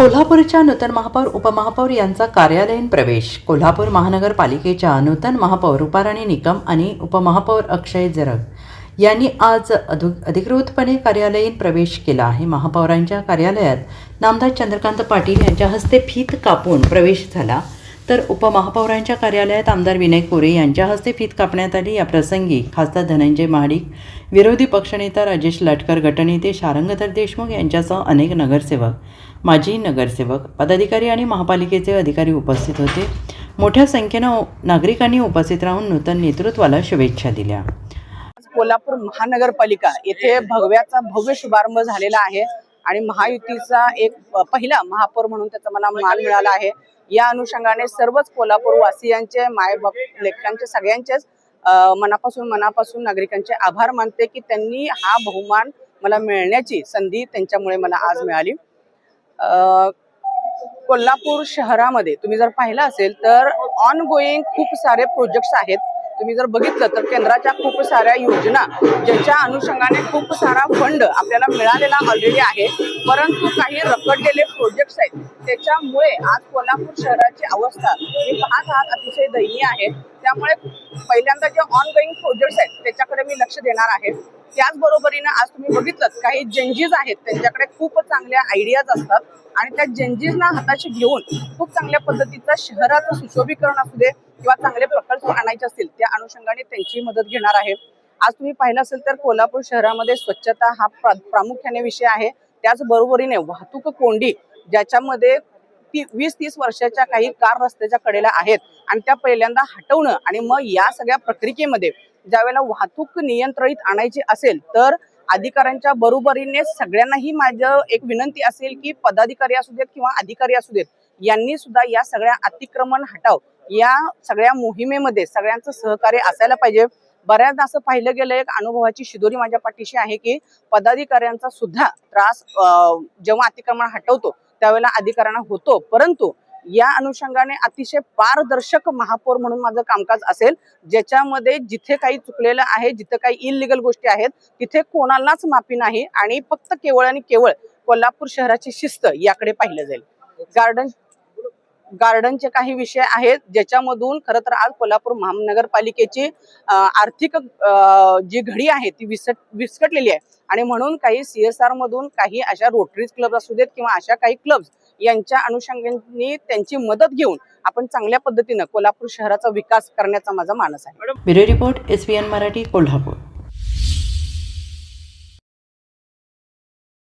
कोल्हापूरच्या नूतन महापौर उपमहापौर यांचा कार्यालयीन प्रवेश. कोल्हापूर महानगरपालिकेच्या नूतन महापौर रुपाराणी निकम आणि उपमहापौर अक्षय जरग यांनी आज अधु अधिकृतपणे कार्यालयीन प्रवेश केला आहे. महापौरांच्या कार्यालयात नामदार चंद्रकांत पाटील यांच्या हस्ते फीत कापून प्रवेश झाला. तर उपमहापौरांच्या कार्यालयात आमदार विनय कोरे यांच्या हस्ते फीत कापण्यात आली. या प्रसंगी खासदार धनंजय महाडिक विरोधी पक्षनेता राजेश लाटकर गटनेते शारंगधर देशमुख यांच्यासह अनेक नगरसेवक माजी नगरसेवक पदाधिकारी आणि महापालिकेचे अधिकारी उपस्थित होते. मोठ्या संख्येनं नागरिकांनी उपस्थित राहून नूतन नेतृत्वाला शुभेच्छा दिल्या. कोल्हापूर महानगरपालिका येथे भगव्याचा भव्य शुभारंभ झालेला आहे. आणि महायुतीचा एक पहिला महापौर म्हणून त्याचा मला मान मिळाला आहे. या अनुषंगाने सर्वच कोल्हापूर वासियांचे मायबाप लेखकांचे सगळ्यांचेच मनापासून मनापासून नागरिकांचे आभार मानते की त्यांनी हा बहुमान मला मिळण्याची संधी त्यांच्यामुळे मला आज मिळाली. कोल्हापूर शहरामध्ये तुम्ही जर पाहिलं असेल तर ऑन गोईंग खूप सारे प्रोजेक्ट्स आहेत. तुम्ही जर बघितलं तर केंद्राच्या खूप साऱ्या योजना ज्याच्या अनुषंगाने खूप सारा फंड आपल्याला मिळालेला ऑलरेडी आहे. परंतु काही रखडलेले प्रोजेक्ट्स आहेत. त्याच्यामुळे आज कोल्हापूर शहराची अवस्था ही पाहत आहात अतिशय दयनीय आहे. त्यामुळे पहिल्यांदा जे ऑनगोईंग प्रोजेक्ट्स आहेत त्याच्याकडे मी लक्ष देणार आहे. त्याचबरोबरीनं आज तुम्ही बघितलं काही जंजीज आहेत त्यांच्याकडे खूप चांगल्या आयडियाज असतात आणि त्या जंजीजना हाताशी घेऊन खूप चांगल्या पद्धतीचं शहराचं सुशोभीकरण असू दे किंवा चांगले प्रकल्प आणायचे असतील त्या अनुषंगाने त्यांची मदत घेणार आहे. आज तुम्ही पाहिलं असेल तर कोल्हापूर शहरामध्ये स्वच्छता हा प्रामुख्याने विषय आहे. त्याचबरोबरीने वाहतूक कोंडी ज्याच्यामध्ये ती वीस तीस वर्षाच्या काही कार रस्त्याच्या कडेला आहेत. आणि त्या पहिल्यांदा हटवणं आणि मग या सगळ्या प्रक्रियेमध्ये ज्यावेळेला वाहतूक नियंत्रित आणायची असेल तर अधिकाऱ्यांच्या बरोबरीने सगळ्यांनाही माझं एक विनंती असेल की पदाधिकारी असू देत किंवा अधिकारी असू देत यांनी सुद्धा या सगळ्या अतिक्रमण हटाव. या सगळ्या मोहिमेमध्ये सगळ्यांचं सहकार्य असायला पाहिजे. बऱ्याचदा असं पाहिलं गेलं एक अनुभवाची शिदोरी माझ्या पाठीशी आहे की पदाधिकाऱ्यांचा सुद्धा त्रास जेव्हा अतिक्रमण हटवतो त्यावेळेला अधिकाऱ्यांना होतो. परंतु या अनुषंगाने अतिशय पारदर्शक महापौर म्हणून माझं कामकाज असेल ज्याच्यामध्ये जिथे काही चुकलेलं आहे जिथे काही इलिगल गोष्टी आहेत तिथे कोणालाच माफी नाही आणि फक्त केवळ आणि केवळ कोल्हापूर शहराची शिस्त याकडे पाहिलं जाईल. गार्डन गार्डनचे काही विषय आहेत ज्याच्यामधून खरं तर आज कोल्हापूर महानगरपालिकेची आर्थिक जी घडी आहे ती विसट विस्कटलेली आहे. आणि म्हणून काही सी एस मधून काही अशा रोटरीज क्लब असू देत किंवा अशा काही क्लब्स यांच्या अनुषंगाने त्यांची मदत घेऊन आपण चांगल्या पद्धतीनं कोल्हापूर शहराचा विकास करण्याचा माझा मानस आहे. Bureau report S Marathi Kolhapur.